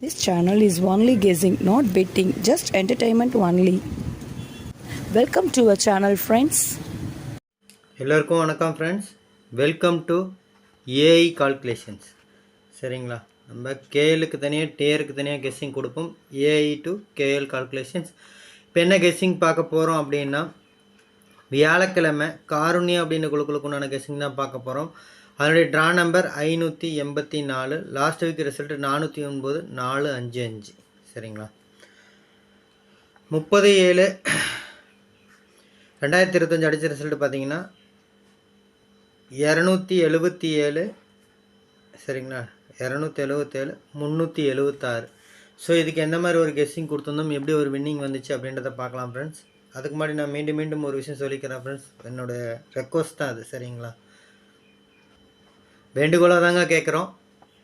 This channel is only guessing, not betting, just entertainment only. Welcome to our channel, friends. எல்லோருக்கும் வணக்கம் friends welcome to AI calculations சரிங்களா? நம்ம கேஎலுக்கு தனியாக டேருக்கு தனியாக guessing கொடுப்போம். ஏஐ டு கேஎல் கால்குலேஷன்ஸ் இப்போ என்ன கெஸ்ஸிங் பார்க்க போகிறோம் அப்படின்னா வியாழக்கிழமை காருண்யா அப்படின்னு குழுக்களுக்கு உண்டான கெஸ்ஸிங் தான் பார்க்க போகிறோம் அதனுடைய ட்ரா நம்பர் ஐநூற்றி எண்பத்தி நாலு. லாஸ்ட் வீக் ரிசல்ட் நானூற்றி ஒன்பது நாலு அஞ்சு அஞ்சு. சரிங்களா? முப்பது ஏழு. ரெண்டாயிரத்தி இருபத்தஞ்சி அடித்த ரிசல்ட் பார்த்தீங்கன்னா இரநூத்தி எழுபத்தி ஏழு. சரிங்களா? இரநூத்தி எழுபத்தேழு முந்நூற்றி எழுபத்தாறு. ஸோ இதுக்கு எந்த மாதிரி ஒரு கெஸ்ஸிங் கொடுத்துருந்தோம்? எப்படி ஒரு வின்னிங் வந்துச்சு அப்படின்றத பார்க்கலாம் ஃப்ரெண்ட்ஸ் அதுக்கு முன்னாடி நான் மீண்டும் மீண்டும் ஒரு விஷயம் சொல்லிக்கிறேன் ஃப்ரெண்ட்ஸ் என்னோடய ரெக்வஸ்ட் தான் அது சரிங்களா? வேண்டுகோளாக தாங்க கேட்குறோம்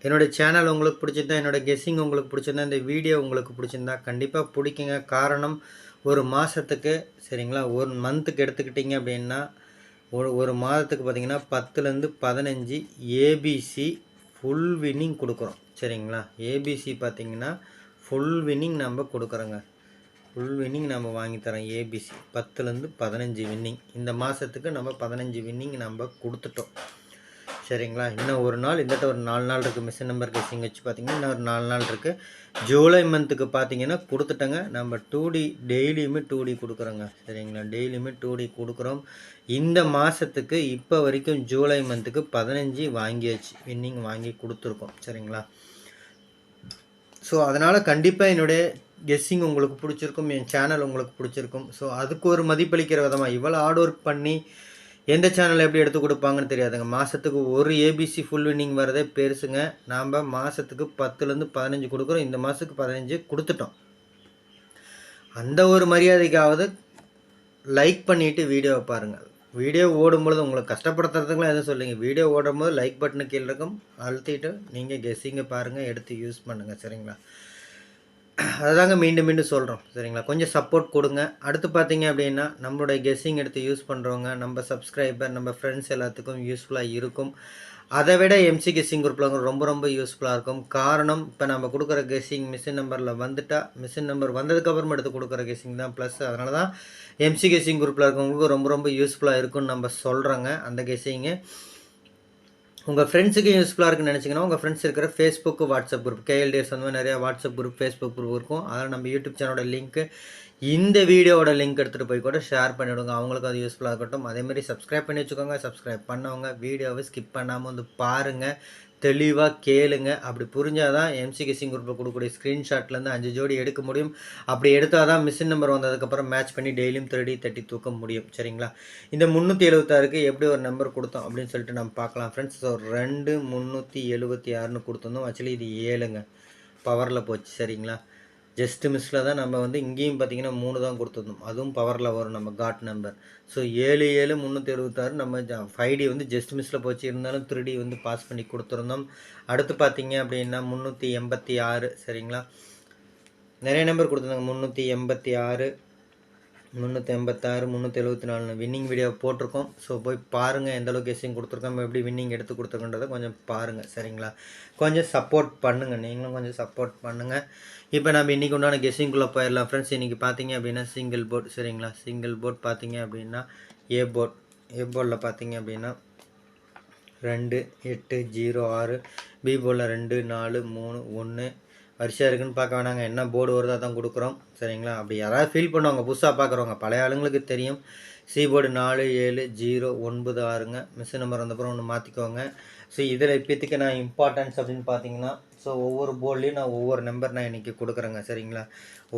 என்னோடய சேனல் உங்களுக்கு பிடிச்சிருந்தா என்னோடய கெஸ்ஸிங் உங்களுக்கு பிடிச்சிருந்தா இந்த வீடியோ உங்களுக்கு பிடிச்சிருந்தா கண்டிப்பாக பிடிக்குங்க. காரணம் ஒரு மாதத்துக்கு சரிங்களா ஒரு மந்த்துக்கு எடுத்துக்கிட்டிங்க அப்படின்னா ஒரு ஒரு மாதத்துக்கு பார்த்தீங்கன்னா பத்துலேருந்து பதினஞ்சு ஏபிசி ஃபுல் வின்னிங் கொடுக்குறோம். சரிங்களா? ஏபிசி பார்த்தீங்கன்னா ஃபுல் வின்னிங் நம்ம கொடுக்குறோங்க. ஃபுல் வின்னிங் நம்ம வாங்கித்தரோம் ஏபிசி பத்துலேருந்து பதினஞ்சு வின்னிங் இந்த மாதத்துக்கு நம்ம பதினஞ்சு வின்னிங் நம்ம கொடுத்துட்டோம். சரிங்களா? இன்னும் ஒரு நாள் இந்தட்ட ஒரு நாலு நாள் இருக்குது மிஷின் நம்பர் கேசிங் வச்சு பார்த்தீங்கன்னா இன்னும் ஒரு நாலு நாள் இருக்குது ஜூலை மந்த்துக்கு பார்த்தீங்கன்னா கொடுத்துட்டங்க. நம்ம டூ டி டெய்லியுமே டூ டி கொடுக்குறோங்க. சரிங்களா? டெய்லியுமே டூ டி கொடுக்குறோம். இந்த மாதத்துக்கு இப்போ வரைக்கும் ஜூலை மந்த்துக்கு பதினஞ்சு வாங்கியாச்சு. வின்னிங் வாங்கி கொடுத்துருக்கோம். சரிங்களா? ஸோ அதனால் கண்டிப்பாக என்னுடைய கெஸ்ஸிங் உங்களுக்கு பிடிச்சிருக்கும். என் சேனல் உங்களுக்கு பிடிச்சிருக்கும். ஸோ அதுக்கு ஒரு மதிப்பளிக்கிற விதமாக இவ்வளோ ஹார்ட் ஒர்க் பண்ணி எந்த சேனல் எப்படி எடுத்து கொடுப்பாங்கன்னு தெரியாதுங்க. மாதத்துக்கு ஒரு ஏபிசி ஃபுல் வின்னிங் வரதே பெருசுங்க. நாம் மாதத்துக்கு பத்துலேருந்து பதினஞ்சு கொடுக்குறோம். இந்த மாதத்துக்கு பதினஞ்சு கொடுத்துட்டோம். அந்த ஒரு மரியாதைக்காவது லைக் பண்ணிவிட்டு வீடியோவை பாருங்கள் வீடியோ ஓடும்பொழுது உங்களை கஷ்டப்படுத்துறதுக்குலாம் எதுவும் சொல்லுங்க. வீடியோ ஓடும்போது லைக் பட்டனு கீழே இருக்கும். அழுத்திட்டு நீங்கள் கெஸ்ஸிங்கை பாருங்கள் எடுத்து யூஸ் பண்ணுங்கள் சரிங்களா? அதுதாங்க மீண்டும் மீண்டும் சொல்கிறோம் சரிங்களா? கொஞ்சம் சப்போர்ட் கொடுங்க. அடுத்து பார்த்தீங்க அப்படின்னா நம்மளுடைய கெஸ்ஸிங் எடுத்து யூஸ் பண்ணுறவங்க நம்ம சப்ஸ்கிரைபர் நம்ம ஃப்ரெண்ட்ஸ் எல்லாத்துக்கும் யூஸ்ஃபுல்லாக இருக்கும். அதை விட எம்சி கெஸ்ஸிங் குரூப்பில் ரொம்ப ரொம்ப யூஸ்ஃபுல்லாக இருக்கும். காரணம் இப்போ நம்ம கொடுக்குற கெஸ்ஸிங் மிஷின் நம்பரில் வந்துட்டால் மிஷின் நம்பர் வந்ததுக்கப்புறம் எடுத்து கொடுக்குற கெஸ்ஸிங் தான் ப்ளஸ் அதனால தான் எம்சி கெஸ்ஸிங் குரூப்பில் இருக்கவங்களுக்கு ரொம்ப ரொம்ப யூஸ்ஃபுல்லாக இருக்கும்னு நம்ம சொல்கிறோங்க அந்த கெஸ்ஸிங்கு உங்கள் ஃப்ரெண்ட்ஸுக்கு யூஸ்ஃபுல்லாக இருக்குன்னு நினச்சிங்கன்னா உங்கள் ஃப்ரெண்ட்ஸ் இருக்கிற ஃபேஸ்புக் வாட்ஸ்அப் குரூப் கேஎல்டிஎஸ் அந்த மாதிரி நிறையா வாட்ஸ்அப் குரூப் ஃபேஸ்புக் குரூப் இருக்கும். அதில் நம்ம யூடியூப் சேனலோட லிங்க்கு இந்த வீடியோவோட லிங்க் எடுத்துகிட்டு போய் கூட ஷேர் பண்ணிவிடுங்க அவங்களுக்கு அது யூஸ்ஃபுல்லாக இருக்கட்டும். அதேமாதிரி சப்ஸ்கிரைப் பண்ணி வச்சுக்கோங்க. சப்ஸ்கிரைப் பண்ணவங்க வீடியோவை ஸ்கிப் பண்ணாமல் வந்து பாருங்கள் தெளிவாக கேளுங்க. அப்படி புரிஞ்சால் தான் எம்சி கிசிங் குரூப்பில் கொடுக்கக்கூடிய ஸ்க்ரீன்ஷாட்லேருந்து அஞ்சு ஜோடி எடுக்க முடியும். அப்படி எடுத்தால் தான் மிஷின் நம்பர் வந்ததுக்கப்புறம் மேட்ச் பண்ணி டெய்லியும் திருடி தட்டி தூக்க முடியும். சரிங்களா? இந்த முந்நூற்றி எழுபத்தாறுக்கு எப்படி ஒரு நம்பர் கொடுத்தோம் அப்படின்னு சொல்லிட்டு நம்ம பார்க்கலாம் ஃப்ரெண்ட்ஸ் ஸோ ரெண்டு முந்நூற்றி எழுபத்தி ஆறுன்னு கொடுத்துருந்தோம். ஆக்சுவலி இது ஏழுங்க. பவரில் போச்சு. சரிங்களா? ஜஸ்ட் மிஸ்ஸில் தான் நம்ம வந்து இங்கேயும் பார்த்தீங்கன்னா மூணு தான் கொடுத்துருந்தோம். அதுவும் பவரில் வரும் நம்ம காட் நம்பர் ஸோ ஏழு ஏழு முந்நூற்றி எழுபத்தாறு நம்ம ஃபைவ் டி வந்து ஜஸ்ட் மிஸ்ஸில் போச்சு. இருந்தாலும் த்ரீ டி வந்து பாஸ் பண்ணி கொடுத்துருந்தோம். அடுத்து பார்த்தீங்க அப்படின்னா முந்நூற்றி எண்பத்தி ஆறு சரிங்களா? நிறைய நம்பர் கொடுத்துருந்தாங்க. முந்நூற்றி எண்பத்தி ஆறு முந்நூற்றி எண்பத்தாறு முந்நூற்றி எழுபத்தி நாலு வின்னிங் வீடியோ போட்டிருக்கோம். ஸோ போய் பாருங்கள் எந்த அளவுக்கு கெஸ்ஸிங் கொடுத்துருக்கோம் எப்படி வின்னிங் எடுத்து கொடுத்துருக்கன்றதை கொஞ்சம் பாருங்கள் சரிங்களா? கொஞ்சம் சப்போர்ட் பண்ணுங்கள் நீங்களும் கொஞ்சம் சப்போர்ட் பண்ணுங்கள் இப்போ நம்ம இன்றைக்கி உண்டான கெஸ்ஸிங்குள்ளே போயிடலாம். ஃப்ரெண்ட்ஸ் இன்றைக்கி பார்த்தீங்க அப்படின்னா சிங்கிள் போர்ட் சரிங்களா? சிங்கிள் போர்ட் பார்த்தீங்க அப்படின்னா ஏ போர்ட் ஏ போர்டில் பார்த்தீங்க அப்படின்னா ரெண்டு எட்டு ஜீரோ ஆறு பி போர்டில் ரெண்டு நாலு மூணு ஒன்று வரிசையாக இருக்குன்னு பார்க்க வேணாங்க. என்ன போர்டு வருதோ தான் கொடுக்குறோம். சரிங்களா? அப்படி யாராவது ஃபீல் பண்ணுவாங்க புதுசாக பார்க்குறவங்க பழைய ஆளுங்களுக்கு தெரியும். சி போர்டு நாலு ஏழு ஜீரோ ஒன்பது ஆறுங்க. மிஸ் நம்பர் வந்தப்புறம் ஒன்று மாற்றிக்கோங்க ஸோ இதில் இப்போத்துக்கு நான் இம்பார்ட்டன்ஸ் அப்படின்னு பார்த்தீங்கன்னா ஸோ ஒவ்வொரு போர்ட்லேயும் நான் ஒவ்வொரு நம்பர் நான் இன்றைக்கி கொடுக்குறேங்க. சரிங்களா?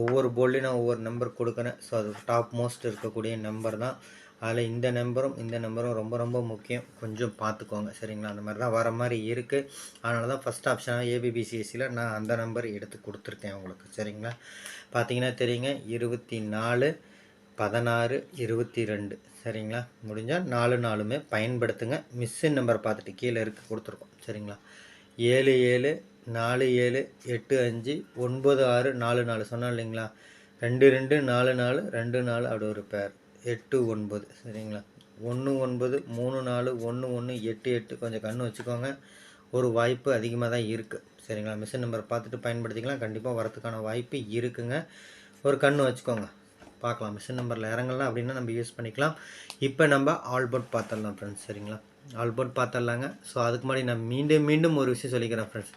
ஒவ்வொரு போர்ட்லேயும் நான் ஒவ்வொரு நம்பர் கொடுக்குறேன். ஸோ அது டாப் மோஸ்ட் இருக்கக்கூடிய நம்பர் தான். அதில் இந்த நம்பரும் இந்த நம்பரும் ரொம்ப ரொம்ப முக்கியம். கொஞ்சம் பார்த்துக்கோங்க சரிங்களா? அந்த மாதிரி தான் வர மாதிரி இருக்குது அதனால தான் ஃபஸ்ட் ஆப்ஷனாக ஏபிபிசிஎஸ்சியில் நான் அந்த நம்பர் எடுத்து கொடுத்துருக்கேன் உங்களுக்கு சரிங்களா? பார்த்தீங்கன்னா தெரியுங்க இருபத்தி நாலு பதினாறு இருபத்தி ரெண்டு சரிங்களா? முடிஞ்சால் நாலு நாலுமே பயன்படுத்துங்க. மிஸ்ஸின் நம்பர் பார்த்துட்டு கீழே இருக்க கொடுத்துருக்கோம் சரிங்களா? ஏழு ஏழு நாலு ஏழு எட்டு அஞ்சு ஒன்பது ஆறு நாலு நாலு சொன்னோம் இல்லைங்களா? ரெண்டு ரெண்டு நாலு நாலு ரெண்டு நாலு அப்படி ஒரு பேர் எட்டு ஒன்பது சரிங்களா? ஒன்று ஒன்பது மூணு நாலு ஒன்று ஒன்று எட்டு எட்டு கொஞ்சம் கண்ணு வச்சுக்கோங்க. ஒரு வாய்ப்பு அதிகமாக தான் இருக்குது சரிங்களா? மிஷின் நம்பர் பார்த்துட்டு பயன்படுத்திக்கலாம். கண்டிப்பாக வரத்துக்கான வாய்ப்பு இருக்குங்க. ஒரு கண்ணு வச்சுக்கோங்க. பார்க்கலாம். மிஷின் நம்பரில் இறங்கலாம் அப்படின்னா நம்ம யூஸ் பண்ணிக்கலாம். இப்போ நம்ம ஆல்போர்ட் பார்த்துடலாம் ஃப்ரெண்ட்ஸ் சரிங்களா? ஆல்போர்ட் பார்த்துடலாங்க. ஸோ அதுக்கு முன்னாடி நான் மீண்டும் மீண்டும் ஒரு விஷயம் சொல்லிக்கிறேன் ஃப்ரெண்ட்ஸ்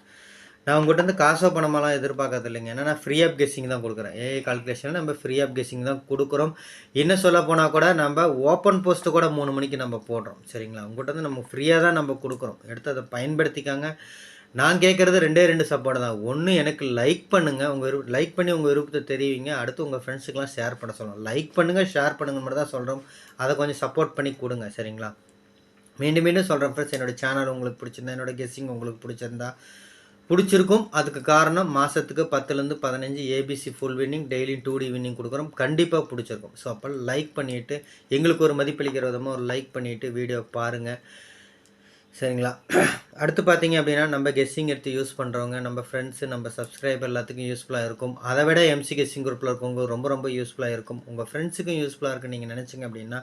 நான் உங்கள்கிட்ட வந்து காசோ பணமெல்லாம் எதிர்பார்க்கறது இல்லைங்க. ஏன்னா நான் ஃப்ரீ ஆஃப் கெஸ்ஸிங் தான் கொடுக்குறேன். ஏஐ கால்குலேஷன் நம்ம ஃப்ரீ ஆஃப் கெஸ்ஸிங் தான் கொடுக்குறோம். இன்னும் சொல்ல போனால் கூட நம்ம ஓப்பன் போஸ்ட்டு கூட மூணு மணிக்கு நம்ம போடுறோம். சரிங்களா? உங்கள்கிட்ட வந்து நம்ம ஃப்ரீயாக தான் நம்ம கொடுக்குறோம். எடுத்து அதை பயன்படுத்திக்காங்க. நான் கேட்குறது ரெண்டே ரெண்டு சப்போர்ட் தான். ஒன்று எனக்கு லைக் பண்ணுங்கள் உங்கள் விருப்ப லைக் பண்ணி உங்கள் விருப்பத்தை தெரிவிங்க. அடுத்து உங்கள் ஃப்ரெண்ட்ஸுக்கெலாம் ஷேர் பண்ண சொல்லணும். லைக் பண்ணுங்கள் ஷேர் பண்ணுங்க மட்டும் தான் சொல்கிறோம் அதை கொஞ்சம் சப்போர்ட் பண்ணி கொடுங்க. சரிங்களா? மீண்டும் மீண்டும் சொல்கிறேன் ஃப்ரெண்ட்ஸ் என்னோட சேனல் உங்களுக்கு பிடிச்சிருந்தா என்னோட கெஸ்ஸிங் உங்களுக்கு பிடிச்சிருந்தா பிடிச்சிருக்கும். அதுக்கு காரணம் மாதத்துக்கு பத்துலேருந்து பதினஞ்சு ABC full winning daily two D winning கொடுக்குறோம். கண்டிப்பாக பிடிச்சிருக்கும். ஸோ அப்போ லைக் பண்ணிவிட்டு எங்களுக்கு ஒரு மதிப்பளிக்கிற விதமாக ஒரு லைக் பண்ணிவிட்டு வீடியோ பாருங்கள் சரிங்களா? அடுத்து பார்த்தீங்க அப்படின்னா நம்ம கெஸ்ஸிங் எடுத்து யூஸ் பண்ணுறவங்க நம்ம ஃப்ரெண்ட்ஸு நம்ம சப்ஸ்கிரைபர் எல்லாத்துக்கும் யூஸ்ஃபுல்லாக இருக்கும். அதை விட எம்சி கெஸ்ஸிங் குரூப்பில் இருக்கவங்க ரொம்ப ரொம்ப யூஸ்ஃபுல்லாக இருக்கும். உங்கள் ஃப்ரெண்ட்ஸுக்கும் யூஸ்ஃபுல்லாக இருக்குன்னு நீங்கள் நினச்சிங்க அப்படின்னா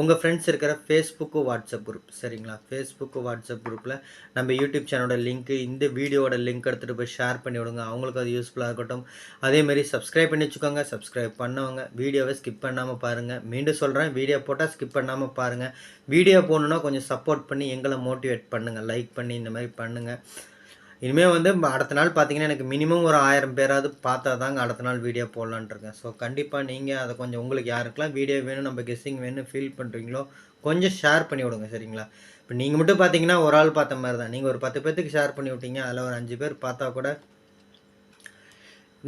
உங்கள் ஃப்ரெண்ட்ஸ் இருக்கிற ஃபேஸ்புக்கு வாட்ஸ்அப் குரூப் சரிங்களா? ஃபேஸ்புக்கு வாட்ஸ்அப் குரூப்பில் நம்ம யூடியூப் சேனலோட லிங்க்கு இந்த வீடியோவோட லிங்க் எடுத்துகிட்டு போய் ஷேர் பண்ணி விடுங்க. அவங்களுக்கு அது யூஸ்ஃபுல்லாக இருக்கட்டும். அதேமாரி சப்ஸ்கிரைப் பண்ணி வச்சுக்கோங்க. சப்ஸ்கிரைப் பண்ணவங்க வீடியோவை ஸ்கிப் பண்ணாமல் பாருங்கள் மீண்டும் சொல்கிறேன் வீடியோ போட்டால் ஸ்கிப் பண்ணாமல் பாருங்கள் வீடியோ போகணுன்னா கொஞ்சம் சப்போர்ட் பண்ணி எங்களை மோட்டிவேட் பண்ணுங்கள் லைக் பண்ணி இந்த மாதிரி பண்ணுங்கள் இனிமேல் வந்து அடுத்த நாள் பார்த்தீங்கன்னா எனக்கு மினிமம் ஒரு ஆயிரம் பேராவது பார்த்தா தாங்க அடுத்த நாள் வீடியோ போடலான்ட்டு இருக்கேன். ஸோ கண்டிப்பாக நீங்கள் அதை கொஞ்சம் உங்களுக்கு யாருக்கெல்லாம் வீடியோ வேணும் நம்ம கெஸ்ஸிங் வேணும் ஃபீல் பண்ணுறீங்களோ கொஞ்சம் ஷேர் பண்ணி விடுங்க சரிங்களா? இப்போ நீங்கள் மட்டும் பார்த்தீங்கன்னா ஒரு ஆள் பார்த்த மாதிரி தான் நீங்கள் ஒரு பத்து பேர்த்துக்கு ஷேர் பண்ணி விட்டீங்க அதில் ஒரு அஞ்சு பேர் பார்த்தா கூட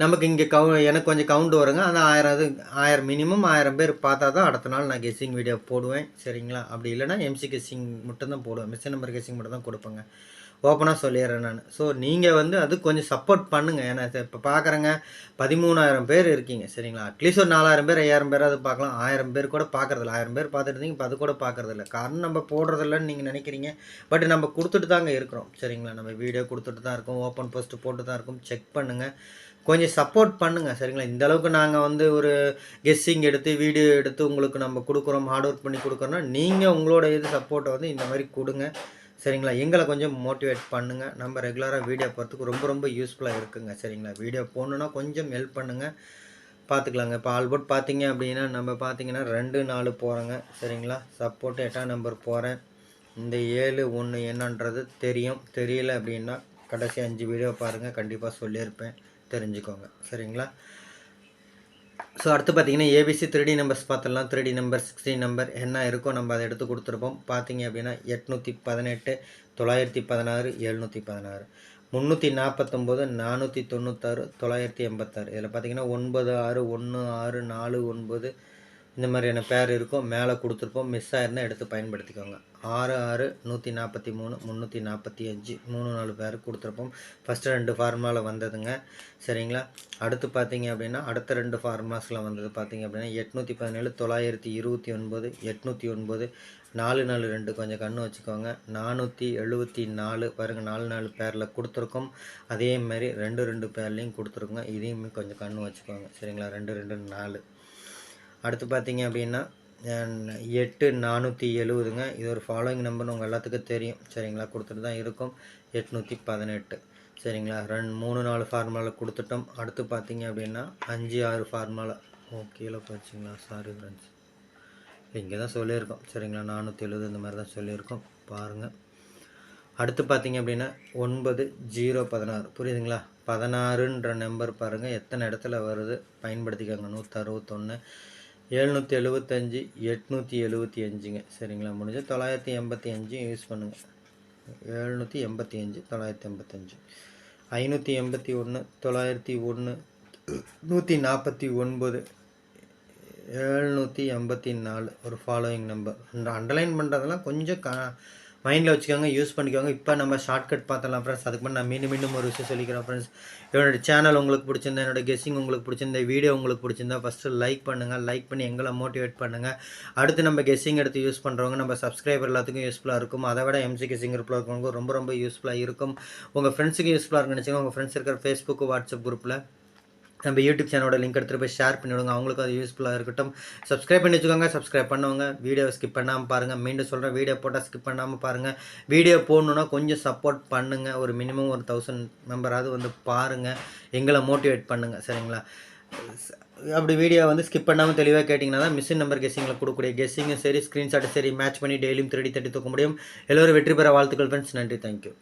நமக்கு இங்கே கவு எனக்கு கொஞ்சம் கவுண்ட் வருங்க. அந்த ஆயிரம் அது ஆயிரம் மினிமம் ஆயிரம் பேர் பார்த்தா தான் அடுத்த நாள் நான் கெஸ்ஸிங் வீடியோ போடுவேன் சரிங்களா? அப்படி இல்லைன்னா எம்சி கெஸ்ஸிங் மட்டும் தான் போடுவேன். மிஸ் நம்பர் கெஸ்ஸிங் மட்டும் தான் கொடுப்பேங்க. ஓப்பனாக சொல்லிடுறேன் நான். ஸோ நீங்கள் வந்து அது கொஞ்சம் சப்போர்ட் பண்ணுங்கள் ஏன்னா இப்போ பார்க்குறேங்க பதிமூணாயிரம் பேர் இருக்கீங்க சரிங்களா? அட்லீஸ்ட் ஒரு நாலாயிரம் பேர் ஐயாயிரம் பேராவது பார்க்கலாம் ஆயிரம் பேர் கூட பார்க்குறதில்ல ஆயிரம் பேர் பார்த்துருந்தீங்க இப்போ அது கூட பார்க்குறதில்ல காரணம் நம்ம போடுறதில்லன்னு நீங்கள் நினைக்கிறீங்க. பட் நம்ம கொடுத்துட்டு தாங்க இருக்கிறோம் சரிங்களா? நம்ம வீடியோ கொடுத்துட்டு தான் இருக்கோம் ஓப்பன் போஸ்ட் போட்டு தான் இருக்கோம். செக் பண்ணுங்கள் கொஞ்சம் சப்போர்ட் பண்ணுங்கள் சரிங்களா? இந்த அளவுக்கு நாங்கள் வந்து ஒரு கெஸ்ஸிங் எடுத்து வீடியோ எடுத்து உங்களுக்கு நம்ம கொடுக்குறோம் ஹார்ட் ஒர்க் பண்ணி கொடுக்குறோன்னா நீங்கள் உங்களோட இது சப்போர்ட்டை வந்து இந்த மாதிரி கொடுங்க. சரிங்களா? எங்களை கொஞ்சம் மோட்டிவேட் பண்ணுங்கள் நம்ம ரெகுலராக வீடியோ போகிறதுக்கு ரொம்ப ரொம்ப யூஸ்ஃபுல்லாக இருக்குங்க. சரிங்களா? வீடியோ போடணுன்னா கொஞ்சம் ஹெல்ப் பண்ணுங்கள் பார்த்துக்கலாங்க இப்போ ஆல்போர்ட் பார்த்தீங்க அப்படின்னா நம்ம பார்த்தீங்கன்னா ரெண்டு நாலு போகிறோங்க சரிங்களா? சப்போர்ட் எட்டாம் நம்பர் போகிறேன் இந்த ஏழு ஒன்று என்னன்றது தெரியும். தெரியல அப்படின்னா கடைசி அஞ்சு வீடியோ பாருங்கள் கண்டிப்பாக சொல்லியிருப்பேன். தெரிஞ்சுக்கோங்க. சரிங்களா? ஸோ அடுத்து பார்த்தீங்கன்னா ஏபிசி த்ரீ நம்பர்ஸ் பார்த்துடலாம். த்ரீ நம்பர் சிக்ஸ்டீன் நம்பர் என்ன இருக்கோ நம்ம அதை எடுத்து கொடுத்துருப்போம். பார்த்தீங்க அப்படின்னா எட்நூற்றி பதினெட்டு தொள்ளாயிரத்தி பதினாறு எழுநூற்றி பதினாறு. முந்நூற்றி நாற்பத்தொம்போது நானூற்றி தொண்ணூத்தாறு தொள்ளாயிரத்தி எண்பத்தாறு. இதில் பார்த்தீங்கன்னா ஒன்பது ஆறு ஒன்று ஆறு நாலு ஒன்பது இந்த மாதிரியான பேர் இருக்கும். மேலே கொடுத்துருப்போம். மிஸ் ஆயிருந்தால் எடுத்து பயன்படுத்திக்கோங்க. ஆறு ஆறு நூற்றி நாற்பத்தி மூணு முந்நூற்றி நாற்பத்தி அஞ்சு. மூணு நாலு பேர் கொடுத்துருப்போம். ஃபஸ்ட்டு ரெண்டு ஃபார்முலாவில் வந்ததுங்க. சரிங்களா? அடுத்து பார்த்தீங்க அப்படின்னா அடுத்த ரெண்டு ஃபார்முலாஸில் வந்தது பார்த்தீங்க அப்படின்னா எட்நூற்றி பதினேழு தொள்ளாயிரத்தி இருபத்தி ஒன்பது எட்நூற்றி ஒன்பது நாலு நாலு ரெண்டு. கொஞ்சம் கண்ணு வச்சுக்கோங்க. நானூற்றி எழுபத்தி நாலு பாருங்கள் நாலு நாலு பேரில் கொடுத்துருக்கோம். அதே மாதிரி ரெண்டு ரெண்டு பேர்லேயும் கொடுத்துருக்கோங்க. இதையுமே கொஞ்சம் கண்ணு வச்சுக்கோங்க. சரிங்களா? ரெண்டு ரெண்டு நாலு. அடுத்து பார்த்தீங்க அப்படின்னா எட்டு நானூற்றி எழுபதுங்க இது ஒரு ஃபாலோயிங் நம்பர்னு உங்கள் எல்லாத்துக்கும் தெரியும். சரிங்களா? கொடுத்துட்டு தான் இருக்கும். எட்நூற்றி பதினெட்டு. சரிங்களா? ரெண்டு மூணு நாலு ஃபார்முலாவில் கொடுத்துட்டோம். அடுத்து பார்த்தீங்க அப்படின்னா அஞ்சு ஆறு ஃபார்முலா ஓகேல போச்சுங்களா? சாரி ஃப்ரெண்ட்ஸ் இங்கே தான் சொல்லியிருக்கோம். சரிங்களா? நானூற்றி எழுபது இந்த மாதிரி தான் சொல்லியிருக்கோம். பாருங்கள் அடுத்து பார்த்தீங்க அப்படின்னா ஒன்பது ஜீரோ பதினாறு. புரியுதுங்களா? பதினாறுன்ற நம்பர் பாருங்கள் எத்தனை இடத்துல வருது? பயன்படுத்திக்கோங்க. நூற்றறுபத்தொன்று எழுநூற்றி எழுபத்தஞ்சி எட்நூற்றி எழுபத்தி அஞ்சுங்க. சரிங்களா? முடிஞ்சு தொள்ளாயிரத்தி எண்பத்தி அஞ்சு யூஸ் பண்ணுங்கள் எழுநூற்றி எண்பத்தி அஞ்சு தொள்ளாயிரத்தி எண்பத்தஞ்சு ஐநூற்றி எண்பத்தி ஒன்று தொள்ளாயிரத்தி ஒன்று நூற்றி நாற்பத்தி ஒன்பது எழுநூற்றி எண்பத்தி நாலு. ஒரு ஃபாலோயிங் நம்பர் அந்த அண்டர்லைன் பண்ணுறதெல்லாம் கொஞ்சம் கா மைண்டில் வச்சுக்கோங்க யூஸ் பண்ணிக்கோங்க. இப்போ நம்ம ஷார்ட்கட் பார்த்தலாம் ஃப்ரெண்ட்ஸ் அதுக்கு முன்னாடி நான் மீண்டும் மீண்டும் ஒரு விஷயம் சொல்லிக்கிறேன் ஃப்ரெண்ட்ஸ் என்னோட சேனல் உங்களுக்கு பிடிச்சிருந்தா என்னோட கெஸ்ஸிங் உங்களுக்கு பிடிச்சிருந்தா வீடியோ உங்களுக்கு பிடிச்சிருந்தா ஃபஸ்ட்டு லைக் பண்ணுங்கள் லைக் பண்ணி எங்களை மோட்டிவேட் பண்ணுங்கள் அடுத்து நம்ம கெஸ்ஸிங் எடுத்து யூஸ் பண்ணுறவங்க நம்ம சப்ஸ்கிரைபர் எல்லாத்துக்கும் யூஸ்ஃபுல்லாக இருக்கும். அதை விட எம்சி கெஸ்ஸிங் குரூப்பில் இருக்கவங்க ரொம்ப ரொம்ப யூஸ்ஃபுல்லாக இருக்கும். உங்கள் ஃப்ரெண்ட்ஸுக்கு யூஸ்ஃபுல்லாக இருக்குன்னு நினச்சிங்க உங்கள் ஃப்ரெண்ட்ஸ் இருக்கிற ஃபேஸ்புக் வாட்ஸ்அப் குரூப்பில் நம்ம யூடியூப் சேனலோட லிங்க் எடுத்துகிட்டு போய் ஷேர் பண்ணி விடுங்க அவங்களுக்கும் அது யூஸ்ஃபுல்லாக இருக்கட்டும். சப்ஸ்கிரைப் பண்ணி வச்சுக்கோங்க. சப்ஸ்கிரைப் பண்ணவங்க வீடியோ ஸ்கிப் பண்ணாமல் பாருங்கள் மீண்டும் சொல்கிறேன் வீடியோ போட்டால் ஸ்கிப் பண்ணாமல் பாருங்கள் வீடியோ போடணுன்னா கொஞ்சம் சப்போர்ட் பண்ணுங்கள் ஒரு மினிமம் ஒரு தௌசண்ட் மெம்பராவது வந்து பாருங்கள் எங்களை மோட்டிவேட் பண்ணுங்கள் சரிங்களா? அப்படி வீடியோ வந்து ஸ்கிப் பண்ணாமல் தெளிவாக கேட்டிங்கன்னா தான் மிஷின் நம்பர் கெஸ்ஸிங்கில் கொடுக்கக்கூடிய கெஸ்ஸிங்கும் சரி ஸ்க்ரீன்ஷாட்டும் சரி மேட்ச் பண்ணி டெய்லியும் திருடி தட்டி தூக்க முடியும். எல்லோரும் வெற்றி பெற வாழ்த்துக்கள் ஃப்ரெண்ட்ஸ் நன்றி. தேங்க்யூ